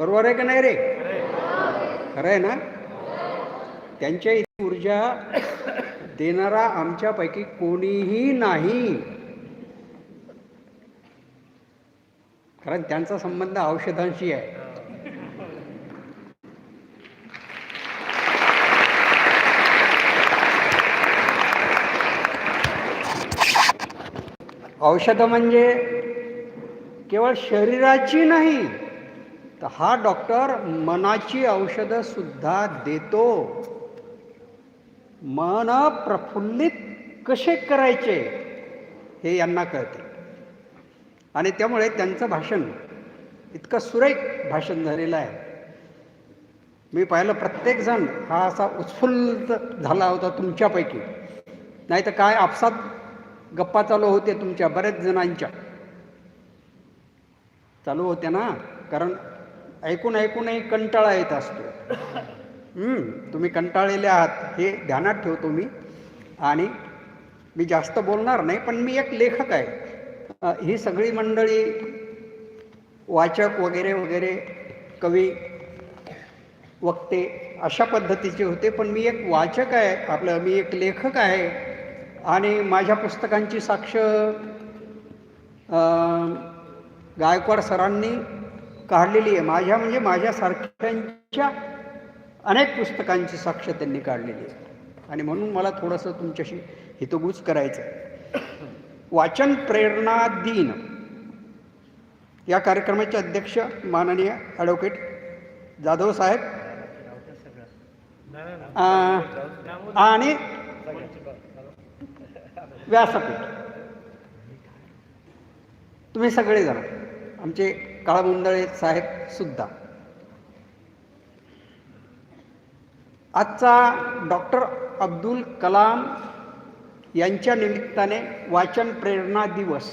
बरोबर आहे का नाही रे? खरं आहे ना? त्यांच्या इथे ऊर्जा देणारा आमच्यापैकी कोणीही नाही. कारण त्यांचा संबंध औषधांशी आहे. औषधं म्हणजे केवळ शरीराची नाही तर हा डॉक्टर मनाची औषधं सुद्धा देतो. मन प्रफुल्लित कसे करायचे हे यांना कळते. आणि त्यामुळे त्यांचं भाषण इतकं सुरेख भाषण झालेलं आहे. मी पाहिलं प्रत्येकजण हा असा उत्फुल्ल झाला होता तुमच्यापैकी. नाही तर काय आपसात गप्पा चालू होते तुमच्या बऱ्याच जणांच्या. चालू होत्या ना? कारण ऐकून ऐकूनही कंटाळा येत असतो. तुम्ही कंटाळलेले आहात हे ध्यानात ठेवतो मी. आणि मी जास्त बोलणार नाही पण मी एक लेखक आहे. ही सगळी मंडळी वाचक वगैरे वगैरे कवी वक्ते अशा पद्धतीचे होते पण मी एक वाचक आहे आपलं मी एक लेखक आहे. आणि माझ्या पुस्तकांची साक्ष गायकवाड सरांनी काढलेली आहे. माझ्या म्हणजे माझ्यासारख्यांच्या अनेक पुस्तकांची साक्ष त्यांनी काढलेली आहे. आणि म्हणून मला थोडंसं तुमच्याशी हितगुज करायचं आहे वाचन प्रेरणा दिन. या कार्यक्रमाचे अध्यक्ष माननीय ॲडव्होकेट जाधव साहेब. आणि व्यासपीठ. तुम्ही सगळे सगळेजण आमचे काळमुंदळे साहेब सुद्धा. आजचा डॉक्टर अब्दुल कलाम यांच्या निमित्ताने वाचन प्रेरणा दिवस.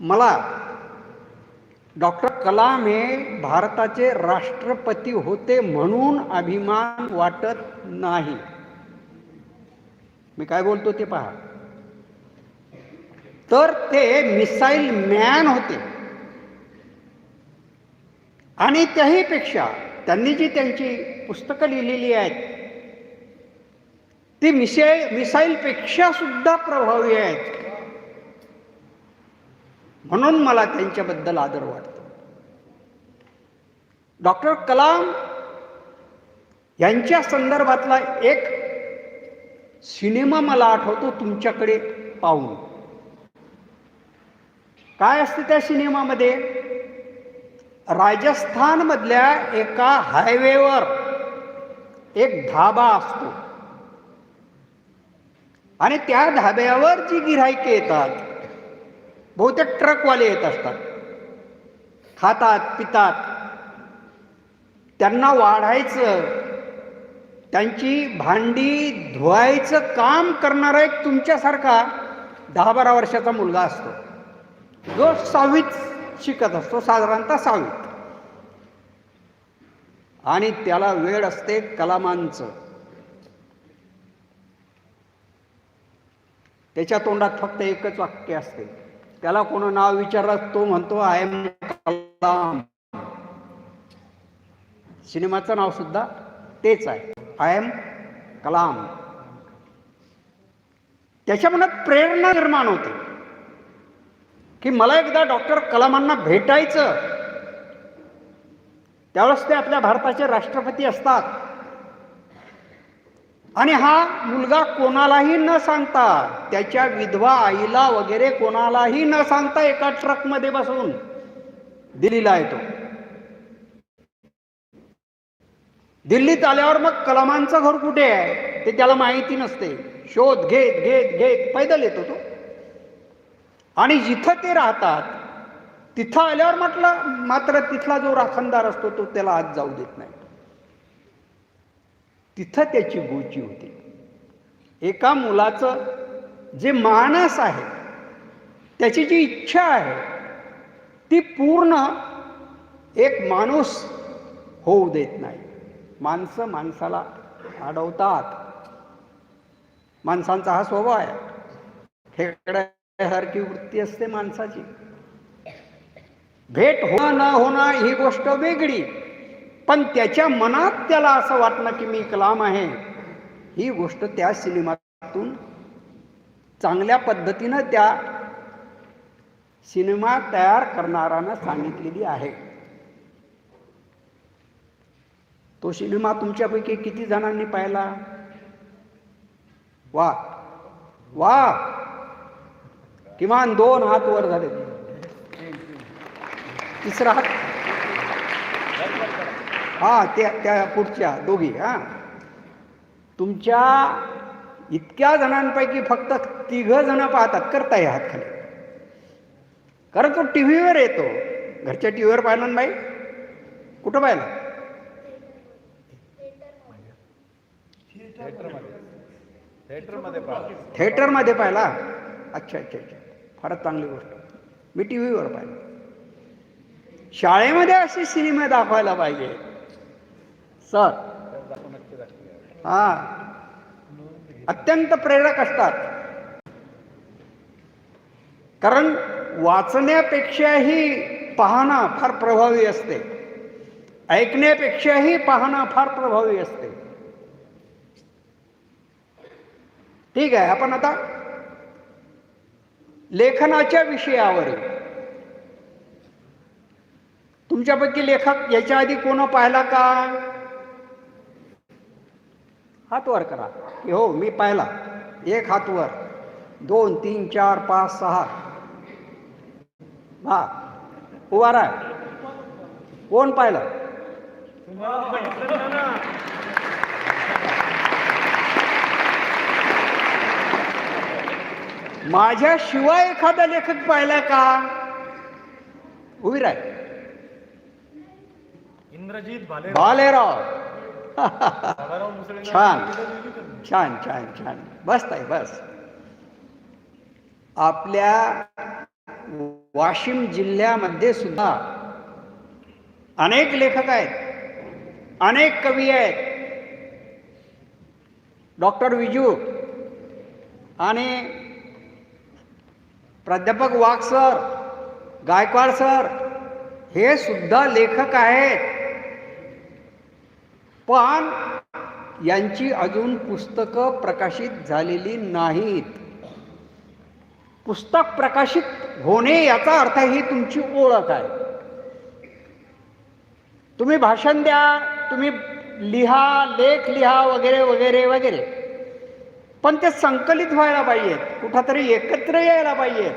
मला डॉक्टर कलाम हे भारताचे राष्ट्रपती होते म्हणून अभिमान वाटत नाही. मी काय बोलतो ते पहा. तर ते मिसाईल मॅन होते. आणि त्याहीपेक्षा त्यांनी जी त्यांची पुस्तकं लिहिलेली आहेत ती मिसाईल मिसाईलपेक्षा सुद्धा प्रभावी आहेत. म्हणून मला त्यांच्याबद्दल आदर वाटतो. डॉक्टर कलाम यांच्या संदर्भातला एक सिनेमा मला आठवतो तुमच्याकडे पाहून. काय असते त्या सिनेमामध्ये? राजस्थानमधल्या एका हायवेवर एक धाबा असतो. आणि त्या धाब्यावर जी गिऱ्हाईके येतात बहुतेक ट्रकवाले येत असतात. खातात पितात. त्यांना वाढायचं त्यांची भांडी धुवायचं काम करणारा एक तुमच्यासारखा दहा बारा वर्षाचा मुलगा असतो. जो सहावीत शिकत असतो साधारणतः सहावीत आणि त्याला वेळ असते कलामांचं. त्याच्या तोंडात फक्त एकच वाक्य असते. त्याला कोण नाव विचारलं तो म्हणतो आय एम कलाम. सिनेमाचं नाव सुद्धा तेच आहे. I am Kalam. त्याच्या मनात प्रेरणा निर्माण होते. की मला एकदा डॉक्टर कलामांना भेटायचं. त्यावेळेस ते आपल्या भारताचे राष्ट्रपती असतात. आणि हा मुलगा कोणालाही न सांगता त्याच्या विधवा आईला वगैरे कोणालाही न सांगता एका ट्रकमध्ये बसून दिल्लीला येतो. दिल्लीत आल्यावर मग कलामांचं घर कुठे आहे? ते त्याला माहिती नसते. शोध घेत घेत घेत पैदल येतो तो. आणि जिथं ते राहतात तिथं आल्यावर म्हटलं मात्र तिथला जो राखणदार असतो तो त्याला आत जाऊ देत नाही. तिथं त्याची गोची होती. एका मुलाचं जे मानस आहे त्याची जी इच्छा आहे ती पूर्ण एक माणूस होऊ देत नाही. माणसं माणसाला अडवतात माणसांचा हा स्वभाव आहे. सारखी वृत्ती असते माणसाची. भेट होणं न होणं ही गोष्ट वेगळी. पण त्याच्या मनात त्याला असं वाटणं की मी कलाम आहे. ही गोष्ट त्या सिनेमातून चांगल्या पद्धतीनं त्या सिनेमा तयार करणाऱ्यानं सांगितलेली आहे. तो सिनेमा तुमच्यापैकी किती जणांनी पाहिला? वा वा किमान दोन हात वर झाले. तिसरा हात. हा त्या त्या पुढच्या दोघी हा. तुमच्या इतक्या जणांपैकी फक्त तिघ जण पाहतात करताय हात खाली. कारण तो टी व्हीवर येतो. घरच्या टी व्हीवर पाहिला ना बाई? कुठं पाहिला? थिएटरमध्ये पाहा थिएटरमध्ये पाहिला. अच्छा अच्छा अच्छा. फारच चांगली गोष्ट. मी टी व्हीवर पाहिजे शाळेमध्ये असे सिनेमे दाखवायला पाहिजे. सर. हा. अत्यंत प्रेरक असतात. कारण वाचण्यापेक्षाही पाहणं फार प्रभावी असते. ऐकण्यापेक्षाही पाहणं फार प्रभावी असते. ठीक आहे आपण आता लेखनाच्या विषयावर. तुमच्यापैकी लेखक याच्या आधी कोण पाहिला का? हात वर करा. की हो मी पाहिला. एक हात वर दोन तीन चार पाच सहा. हा. उभारा कोण पाहिलं? माझ्याशिवाय एखादा लेखक पाहिला का? उभी राह इंद्रजीत भाले बालेराव दादाराव मुसळे छान. छान छान छान. बस ताई बस. आपल्या वाशिम जिल्ह्यामध्ये सुद्धा अनेक लेखक आहेत. अनेक कवी आहेत. डॉक्टर विजू आणि प्राध्यापक वाघ सर गायकवाड सर हे सुद्धा लेखक आहेत. पण यांची अजून पुस्तकं प्रकाशित झालेली नाहीत. पुस्तक प्रकाशित होणे याचा अर्थ ही तुमची ओळख आहे. तुम्ही भाषण द्या तुम्ही लिहा लेख लिहा वगैरे वगैरे वगैरे. पण ते संकलित व्हायला पाहिजेत कुठंतरी एकत्र यायला पाहिजेत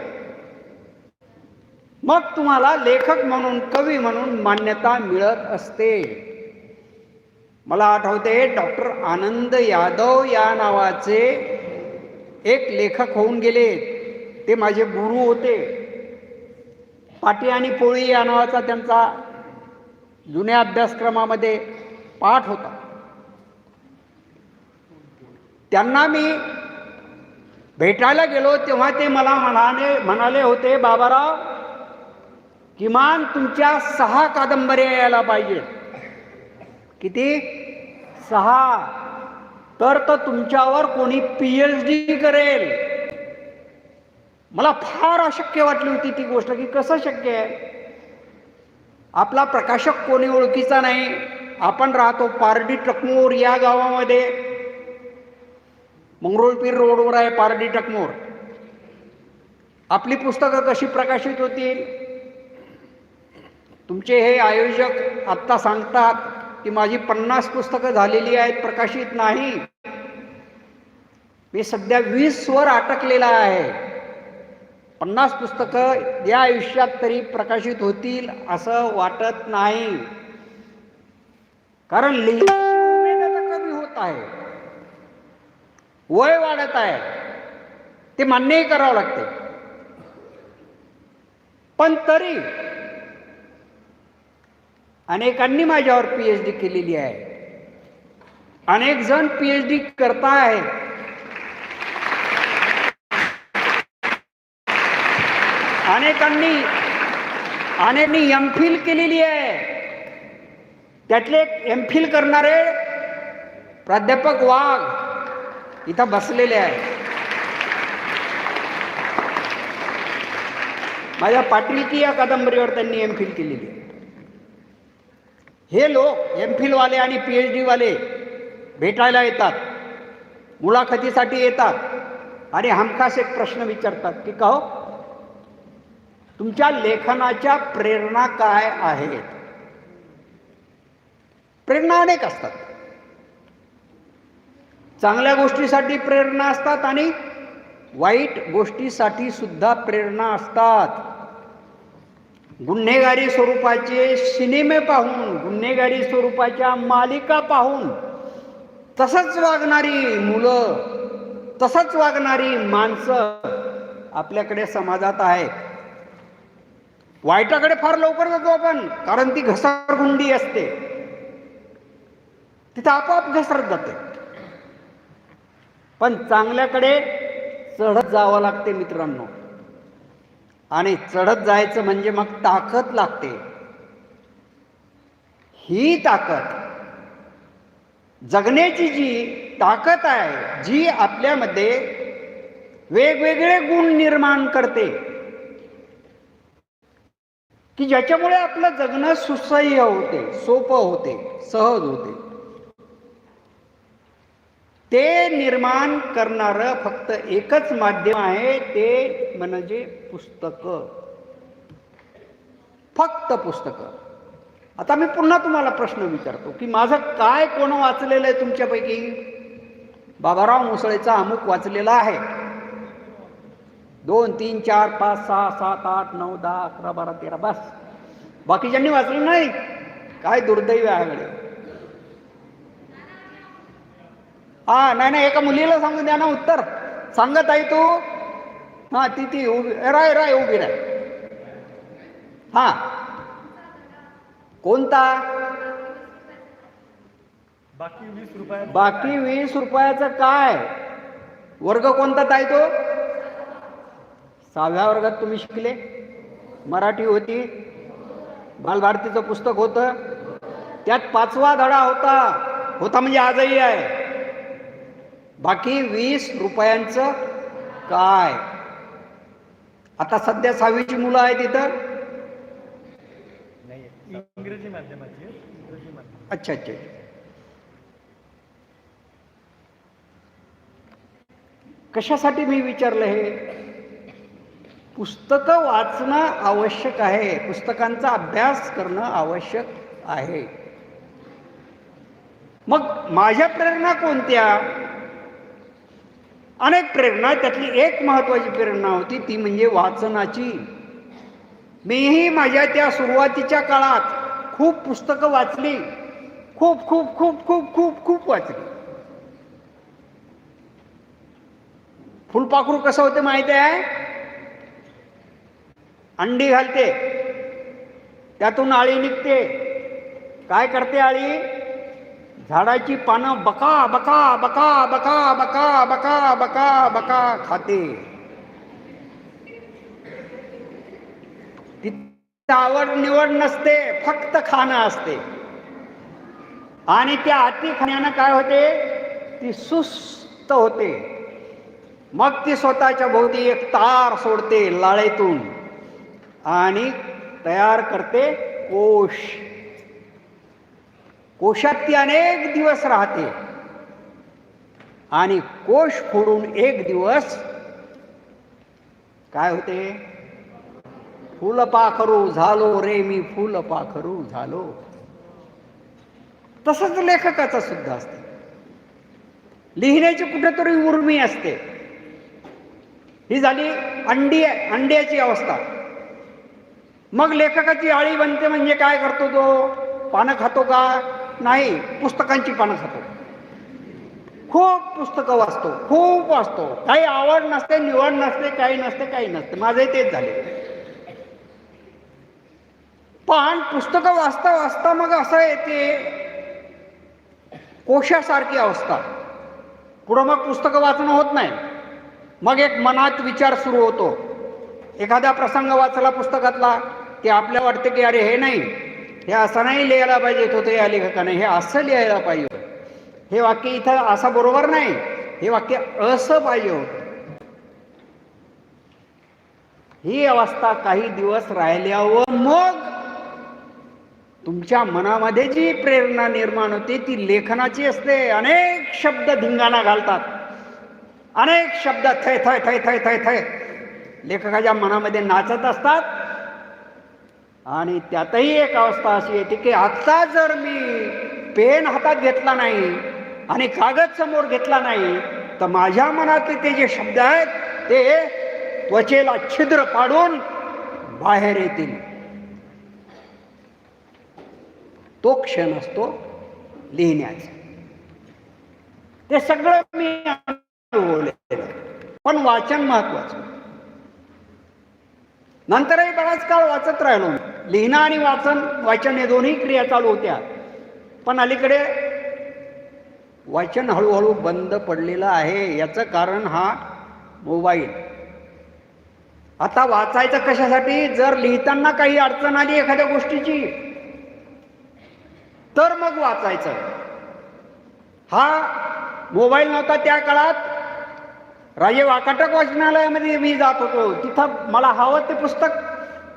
मग तुम्हाला लेखक म्हणून कवी म्हणून मान्यता मिळत असते. मला आठवते डॉक्टर आनंद यादव या नावाचे एक लेखक होऊन गेले. ते माझे गुरु होते. पाटी आणि पोळी या नावाचा त्यांचा जुन्या अभ्यासक्रमामध्ये पाठ होता. त्यांना मी भेटायला गेलो तेव्हा ते मला म्हणाले म्हणाले होते बाबाराव किमान तुमच्या सहा कादंबऱ्या यायला पाहिजेत किती? सहा. तर तर तुमच्यावर कोणी पी एच डी करेल. मला फार अशक्य वाटली होती ती गोष्ट की कसं शक्य आहे? आपला प्रकाशक कोणी ओळखीचा नाही. आपण राहतो पारडी टकमोर या गावामध्ये. मंगरुळपीर रोडवर आहे पारडी टकमोर. आपली पुस्तकं कशी प्रकाशित होतील? तुमचे हे आयोजक आत्ता सांगतात की माझी पन्नास पुस्तकं झालेली आहेत प्रकाशित नाही. मी सध्या वीस वर अटकलेला आहे. पन्नास पुस्तकं या आयुष्यात तरी प्रकाशित होतील असं वाटत नाही. कारण लिहिण्याची उमेद आता कमी होत आहे. वय वाढत आहे. ते मान्यही करावं लागते. पण तरी अनेकांनी माझ्यावर पी एच डी केलेली आहे. अनेक जण पी एच डी करतायत अनेकांनी अनेकांनी एम फिल केलेली आहे. त्यातले एम फिल करणारे प्राध्यापक वाघ इथं बसलेले आहे. माझ्या पाटीलकी या कादंबरीवर त्यांनी एम फिल केलेली. हे लोक एम फिलवाले आणि पी एच डीवाले भेटायला येतात मुलाखतीसाठी येतात आणि हमखास एक प्रश्न विचारतात की का हो तुमच्या लेखनाच्या प्रेरणा काय आहेत? प्रेरणा अनेक असतात. चांगल्या गोष्टीसाठी प्रेरणा असतात आणि वाईट गोष्टीसाठी सुद्धा प्रेरणा असतात. गुन्हेगारी स्वरूपाचे सिनेमे पाहून गुन्हेगारी स्वरूपाच्या मालिका पाहून तसंच वागणारी मुलं तसंच वागणारी माणसं आपल्याकडे समाजात आहेत. वाईटाकडे फार लवकर जातो आपण कारण ती घसरगुंडी असते. तिथं आपोआप घसरत जाते. पण चांगल्याकडे चढत जावं लागते मित्रांनो. आणि चढत जायचं म्हणजे मग ताकद लागते. ही ताकद जगण्याची जी ताकद आहे जी आपल्यामध्ये वेगवेगळे गुण निर्माण करते. की ज्याच्यामुळे आपलं जगणं सुसह्य होते सोपं होते सहज होते. ते निर्माण करणारं फक्त एकच माध्यम आहे ते म्हणजे पुस्तक. फक्त पुस्तक. आता मी पुन्हा तुम्हाला प्रश्न विचारतो की माझं काय कोण वाचलेलं आहे तुमच्यापैकी? बाबाराव मुसळेचा अमुक वाचलेला आहे. दोन तीन चार पाच सहा सात आठ नऊ दहा अकरा बारा तेरा बस. बाकीच्यांनी वाचलं नाही काय दुर्दैव आहे हा नाही नाही एका मुलीला सांगून द्या ना उत्तर. सांगत आहे तू. हा ती ती उभी राय राय उभी राय. हा. कोणता? बाकी वीस रुपये बाकी वीस रुपयाचं काय? वर्ग कोणता ताई तो? सहाव्या वर्गात तुम्ही शिकले. मराठी होती. बालभारतीचं पुस्तक होतं. त्यात पाचवा धडा होता. होता म्हणजे आजही आहे. बाकी वीस रुपयांचं काय? आता सध्या सहावीची मुलं आहेत नाही इंग्रजी माध्यमाची. अच्छा अच्छा. कशासाठी मी विचारलं हे? पुस्तकं वाचणं आवश्यक आहे. पुस्तकांचा अभ्यास करणं आवश्यक आहे. मग माझ्या प्रेरणा कोणत्या? अनेक प्रेरणा त्यातली एक महत्वाची प्रेरणा होती ती म्हणजे वाचनाची. मीही माझ्या त्या सुरुवातीच्या काळात खूप पुस्तकं वाचली. खूप खूप खूप खूप खूप खूप वाचली. फुलपाखरू कसं होते माहिती आहे? अंडी घालते. त्यातून आळी निघते. काय करते आळी? झाडाची पानं बका बका बका बका बका बका बका बका खाते. तिथं आवड निवड नसते फक्त खाणं असते. आणि त्या अति खाण्यानं काय होते? ती सुस्त होते. मग ती स्वतःच्या भोवती एक तार सोडते लाळेतून. आणि तयार करते कोश. कोशात ती अनेक दिवस राहते. आणि कोश फोडून एक दिवस काय होते? फुलपाखरू झालो रे मी फुलपाखरू झालो. तसंच लेखकाचं सुद्धा असते. लिहिण्याची कुठेतरी उर्मी असते. ही झाली अंडी अंड्याची अवस्था. मग लेखकाची आळी बनते म्हणजे काय करतो तो? पानं खातो का? नाही पुस्तकांची पानं खातो खूप पुस्तकं वाचतो खूप वाचतो. काही आवड नसते निवड नसते काही नसते काही नसते. माझंही तेच झाले. पण पुस्तकं वाचता वाचता मग असं येते कोशासारखी अवस्था. पुढं मग पुस्तकं वाचणं होत नाही. मग एक मनात विचार सुरू होतो. एखादा प्रसंग वाचला पुस्तकातला की आपल्या वाटते की अरे हे नाही. हे असं नाही लिहायला पाहिजे होतं या लेखकाने. हे असं लिहायला पाहिजे होतं. हे वाक्य इथं असं बरोबर नाही. हे वाक्य असं पाहिजे होतं. ही अवस्था काही दिवस राहिल्यावर मग तुमच्या मनामध्ये जी प्रेरणा निर्माण होते ती लेखनाची असते. अनेक शब्द धिंगाणा घालतात. अनेक शब्द थय थय थय थय थय थय लेखकाच्या मनामध्ये नाचत असतात आणि त्यातही एक अवस्था अशी येते की आत्ता जर मी पेन हातात घेतला नाही आणि कागद समोर घेतला नाही तर माझ्या मनातले ते जे शब्द आहेत ते त्वचेला छिद्र पाडून बाहेर येतील. तो क्षण असतो लिहिण्याचा. ते सगळं मी अनुभवलेलं पण वाचन महत्वाचं नंतरही बराच काळ वाचत राहिलो मी. लिहिणं आणि वाचन वाचन हे दोन्ही क्रिया चालू होत्या. पण अलीकडे वाचन हळूहळू बंद पडलेलं आहे. याचं कारण हा मोबाईल. आता वाचायचं कशासाठी? जर लिहिताना काही अडचण आली एखाद्या गोष्टीची तर मग वाचायचं. हा मोबाईल नव्हता त्या काळात. राजे वाकाटक वाचनालयामध्ये मी जात होतो. तिथं मला हवं ते पुस्तक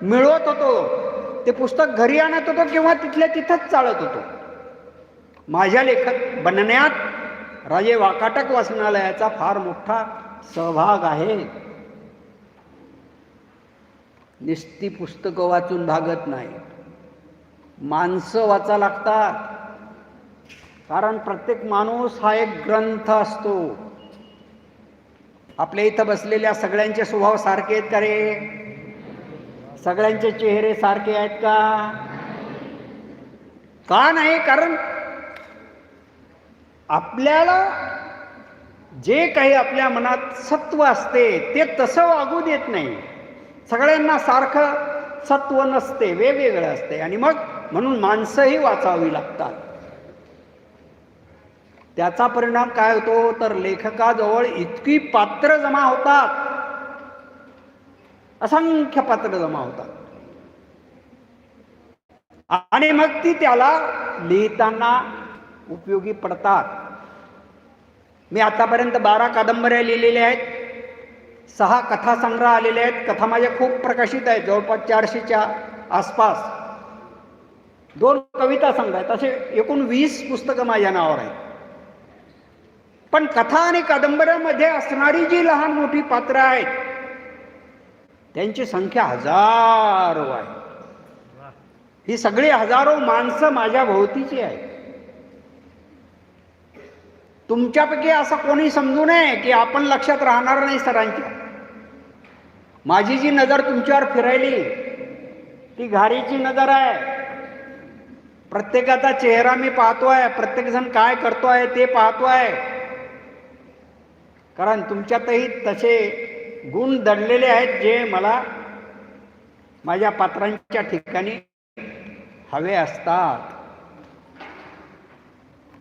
मिळवत होतो. ते पुस्तक घरी आणत होतो किंवा तिथल्या तिथंच चालत होतो. माझ्या लेखक बनण्यात राजे वाकाटक वाचनालयाचा फार मोठा सहभाग आहे. निस्ती पुस्तकं वाचून भागत नाही. माणसं वाचा लागतात. कारण प्रत्येक माणूस हा एक ग्रंथ असतो. आपल्या इथं बसलेल्या सगळ्यांचे स्वभाव सारखे आहेत का रे? सगळ्यांचे चेहरे सारखे आहेत का? का नाही? कारण आपल्याला जे काही आपल्या मनात सत्व असते ते तसं वागू देत नाही. सगळ्यांना सारखं सत्व नसते वेगवेगळं असते. आणि मग म्हणून माणसंही वाचावी लागतात. त्याचा परिणाम काय होतो? तर लेखकाजवळ इतकी पात्र जमा होतात. असंख्य पात्र जमा होतात. आणि मग ती त्याला लिहिताना उपयोगी पडतात. मी आतापर्यंत बारा कादंबऱ्या लिहिलेल्या आहेत. सहा कथासंग्रह आलेले आहेत. कथा माझ्या खूप प्रकाशित आहेत. जवळपास चारशेच्या आसपास. दोन कविता संग्रह आहेत. असे एकूण वीस पुस्तकं माझ्या नावावर आहेत. पण कथा आणि कादंबऱ्यामध्ये असणारी जी लहान मोठी पात्र आहेत त्यांची संख्या हजारो आहे. ही सगळी हजारो माणसं माझ्या भोवतीची आहेत. तुमच्यापैकी असं कोणी समजू नये की आपण लक्षात राहणार नाही सरांच्या. माझी जी नजर तुमच्यावर फिरायली ती घारीची नजर आहे. प्रत्येकाचा चेहरा मी पाहतोय आहे प्रत्येकजण काय करतोय ते पाहतोय. कारण तुमच्यातही तसे गुण दडलेले आहेत जे मला माझ्या पात्रांच्या ठिकाणी हवे असतात.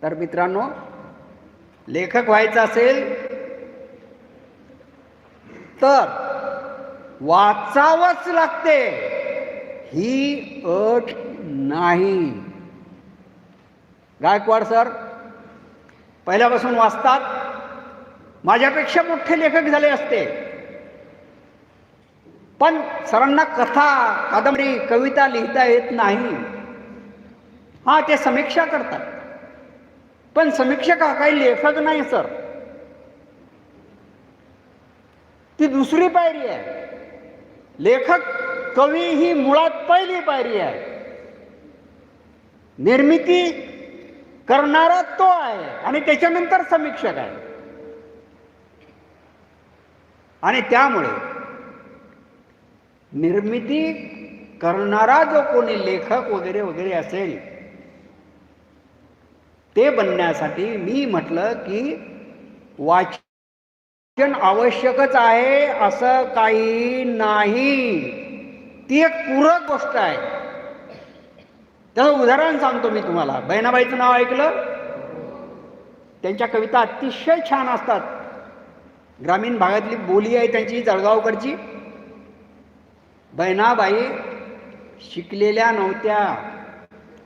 तर मित्रांनो लेखक व्हायचं असेल तर वाचावंच लागते. ही अट नाही. गायकवाड सर पहिल्यापासून वाचतात. माझ्यापेक्षा मोठे लेखक झाले असते. पण सरांना कथा कादंबरी कविता लिहिता येत नाही. हा ते समीक्षा करतात. पण समीक्षक हा काही लेखक नाही सर. ती दुसरी पायरी आहे. लेखक कवी ही मुळात पहिली पायरी आहे. निर्मिती करणारा तो आहे आणि त्याच्यानंतर समीक्षक आहे. आणि त्यामुळे निर्मिती करणारा जो कोणी लेखक वगैरे वगैरे असेल ते बनण्यासाठी मी म्हटलं की वाचन आवश्यकच आहे असं काही नाही. ती एक पूरक गोष्ट आहे. त्याचं उदाहरण सांगतो मी तुम्हाला. बहिणाबाईचं नाव ऐकलं? त्यांच्या कविता अतिशय छान असतात. ग्रामीण भागातली बोली आहे त्यांची जळगावकडची. बहिणाबाई शिकलेल्या नव्हत्या.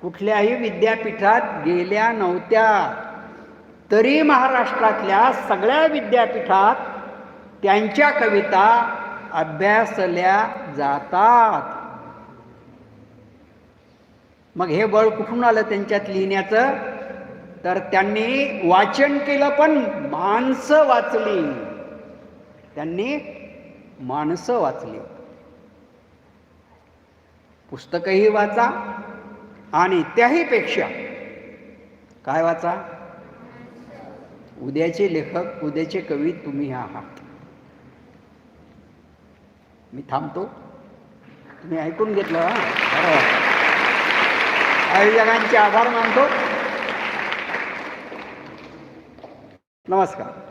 कुठल्याही विद्यापीठात गेल्या नव्हत्या. तरी महाराष्ट्रातल्या सगळ्या विद्यापीठात त्यांच्या कविता अभ्यासल्या जातात. मग हे बळ कुठून आलं त्यांच्यात लिहिण्याचं? तर त्यांनी वाचन केलं पण माणसं वाचली. त्यांनी माणसं वाचली. पुस्तकही वाचा आणि त्याहीपेक्षा काय वाचा? उद्याचे लेखक उद्याचे कवी तुम्ही आहात मी थांबतो. तुम्ही ऐकून घेतलं आयोजकांचे आभार मानतो. नमस्कार.